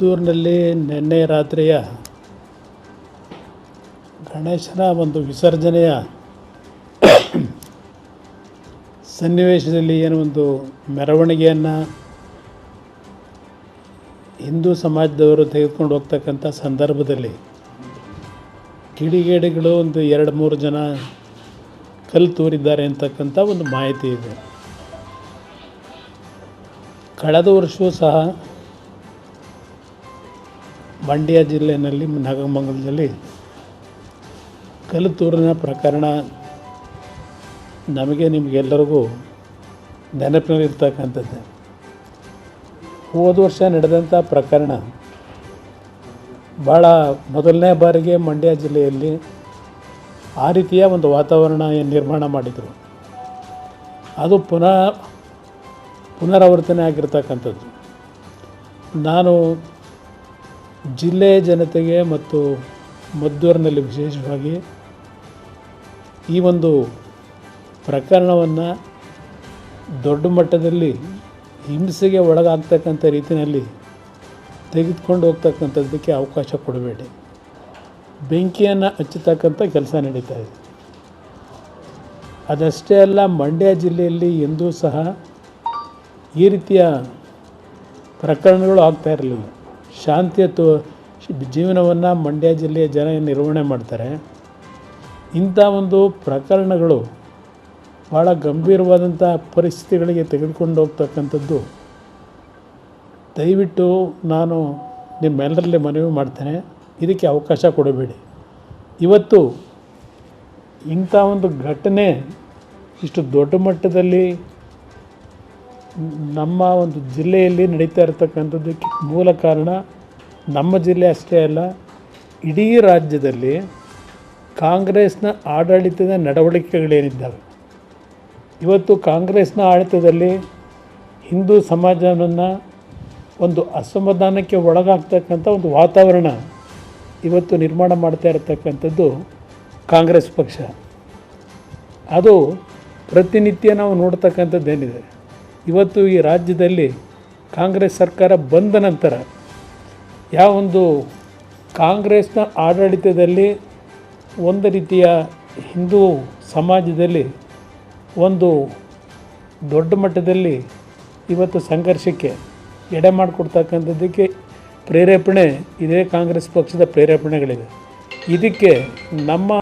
ಮದ್ದೂರಿನಲ್ಲಿ ನಿನ್ನೆ ರಾತ್ರಿಯ ಗಣೇಶನ ಒಂದು ವಿಸರ್ಜನೆಯ ಸನ್ನಿವೇಶದಲ್ಲಿ ಏನು ಒಂದು ಮೆರವಣಿಗೆಯನ್ನು ಹಿಂದೂ ಸಮಾಜದವರು ತೆಗೆದುಕೊಂಡು ಹೋಗ್ತಕ್ಕಂಥ ಸಂದರ್ಭದಲ್ಲಿ ಕಿಡಿಗೇಡಿಗಳು ಒಂದು ಎರಡು ಮೂರು ಜನ ಕಲ್ಲು ತೂರಿದ್ದಾರೆ ಅಂತಕ್ಕಂಥ ಒಂದು ಮಾಹಿತಿ ಇದೆ. ಕಳೆದ ವರ್ಷವೂ ಸಹ ಮಂಡ್ಯ ಜಿಲ್ಲೆಯಲ್ಲಿ, ನಾಗಮಂಗಲದಲ್ಲಿ ಕಲ್ಲುತೂರಿನ ಪ್ರಕರಣ ನಮಗೆ, ನಿಮಗೆಲ್ಲರಿಗೂ ನೆನಪಿನಲ್ಲಿರ್ತಕ್ಕಂಥದ್ದು. ಹೋದ ವರ್ಷ ನಡೆದಂಥ ಪ್ರಕರಣ ಭಾಳ ಮೊದಲನೇ ಬಾರಿಗೆ ಮಂಡ್ಯ ಜಿಲ್ಲೆಯಲ್ಲಿ ಆ ರೀತಿಯ ಒಂದು ವಾತಾವರಣ ಏನು ನಿರ್ಮಾಣ ಮಾಡಿದರು. ಅದು ಪುನಃ ಪುನರಾವರ್ತನೆ ಆಗಿರ್ತಕ್ಕಂಥದ್ದು. ನಾನು ಜಿಲ್ಲೆಯ ಜನತೆಗೆ ಮತ್ತು ಮದ್ದೂರಿನಲ್ಲಿ ವಿಶೇಷವಾಗಿ ಈ ಒಂದು ಪ್ರಕರಣವನ್ನು ದೊಡ್ಡ ಮಟ್ಟದಲ್ಲಿ ಹಿಂಸೆಗೆ ಒಳಗಾಗ್ತಕ್ಕಂಥ ರೀತಿಯಲ್ಲಿ ತೆಗೆದುಕೊಂಡು ಹೋಗ್ತಕ್ಕಂಥದ್ದಕ್ಕೆ ಅವಕಾಶ ಕೊಡಬೇಡಿ. ಬೆಂಕಿಯನ್ನು ಹಚ್ಚತಕ್ಕಂಥ ಕೆಲಸ ನಡೀತಾ ಇದೆ. ಅದಷ್ಟೇ ಅಲ್ಲ, ಮಂಡ್ಯ ಜಿಲ್ಲೆಯಲ್ಲಿ ಎಂದೂ ಸಹ ಈ ರೀತಿಯ ಪ್ರಕರಣಗಳು ಆಗ್ತಾ ಇರಲಿಲ್ಲ. ಶಾಂತಿಯ ತೋ ಜೀವನವನ್ನು ಮಂಡ್ಯ ಜಿಲ್ಲೆಯ ಜನ ನಿರ್ವಹಣೆ ಮಾಡ್ತಾರೆ. ಇಂಥ ಒಂದು ಪ್ರಕರಣಗಳು ಭಾಳ ಗಂಭೀರವಾದಂಥ ಪರಿಸ್ಥಿತಿಗಳಿಗೆ ತೆಗೆದುಕೊಂಡು ಹೋಗ್ತಕ್ಕಂಥದ್ದು. ದಯವಿಟ್ಟು ನಾನು ನಿಮ್ಮೆಲ್ಲರಲ್ಲಿ ಮನವಿ ಮಾಡ್ತೇನೆ. ಇದಕ್ಕೆ ಅವಕಾಶ ಕೊಡಬೇಡಿ. ಇವತ್ತು ಇಂಥ ಒಂದು ಘಟನೆ ಇಷ್ಟು ದೊಡ್ಡ ಮಟ್ಟದಲ್ಲಿ ನಮ್ಮ ಒಂದು ಜಿಲ್ಲೆಯಲ್ಲಿ ನಡೀತಾ ಇರತಕ್ಕಂಥದ್ದಕ್ಕೆ ಮೂಲ ಕಾರಣ ನಮ್ಮ ಜಿಲ್ಲೆ ಅಷ್ಟೇ ಅಲ್ಲ, ಇಡೀ ರಾಜ್ಯದಲ್ಲಿ ಕಾಂಗ್ರೆಸ್ನ ಆಡಳಿತದ ನಡವಳಿಕೆಗಳೇನಿದ್ದಾವೆ? ಇವತ್ತು ಕಾಂಗ್ರೆಸ್ನ ಆಡಳಿತದಲ್ಲಿ ಹಿಂದೂ ಸಮಾಜವನ್ನು ಒಂದು ಅಸಮಾಧಾನಕ್ಕೆ ಒಳಗಾಗ್ತಕ್ಕಂಥ ಒಂದು ವಾತಾವರಣ ಇವತ್ತು ನಿರ್ಮಾಣ ಮಾಡ್ತಾ ಇರತಕ್ಕಂಥದ್ದು ಕಾಂಗ್ರೆಸ್ ಪಕ್ಷ. ಅದು ಪ್ರತಿನಿತ್ಯ ನಾವು ನೋಡ್ತಕ್ಕಂಥದ್ದೇನಿದೆ? ಇವತ್ತು ಈ ರಾಜ್ಯದಲ್ಲಿ ಕಾಂಗ್ರೆಸ್ ಸರ್ಕಾರ ಬಂದ ನಂತರ ಯಾವ ಒಂದು ಕಾಂಗ್ರೆಸ್ನ ಆಡಳಿತದಲ್ಲಿ ಒಂದು ರೀತಿಯ ಹಿಂದೂ ಸಮಾಜದಲ್ಲಿ ಒಂದು ದೊಡ್ಡ ಮಟ್ಟದಲ್ಲಿ ಇವತ್ತು ಸಂಘರ್ಷಕ್ಕೆ ಎಡೆ ಮಾಡಿಕೊಡ್ತಕ್ಕಂಥದ್ದಕ್ಕೆ ಪ್ರೇರೇಪಣೆ ಇದೇ ಕಾಂಗ್ರೆಸ್ ಪಕ್ಷದ ಪ್ರೇರೇಪಣೆಗಳಿದೆ ಇದಕ್ಕೆ ನಮ್ಮ